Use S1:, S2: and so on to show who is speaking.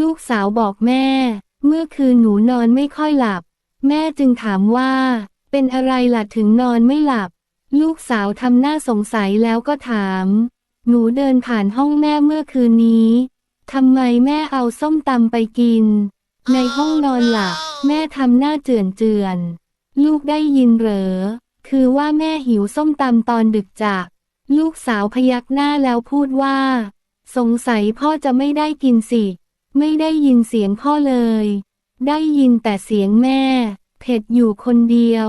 S1: ลูกสาวบอกแม่ เมื่อคืนหนูนอนไม่ค่อยหลับ แม่จึงถามว่า เป็นอะไรล่ะถึงนอนไม่หลับ ลูกสาวทำหน้าสงสัยแล้วก็ถาม หนูเดินผ่านห้องแม่เมื่อคืนนี้ทำไมแม่เอาส้มตำไปกิน ในห้องนอนหลับแม่ทำหน้าเจือนเจือนลูกได้ยินเหรอ คือว่าแม่หิวส้มตำตอนดึกจาก ลูกสาวพยักหน้าแล้วพูดว่า สงสัยพ่อจะไม่ได้กินสิ ไม่ได้ยินเสียงพ่อเลย ได้ยินแต่เสียงแม่ เผ็ดอยู่คนเดียว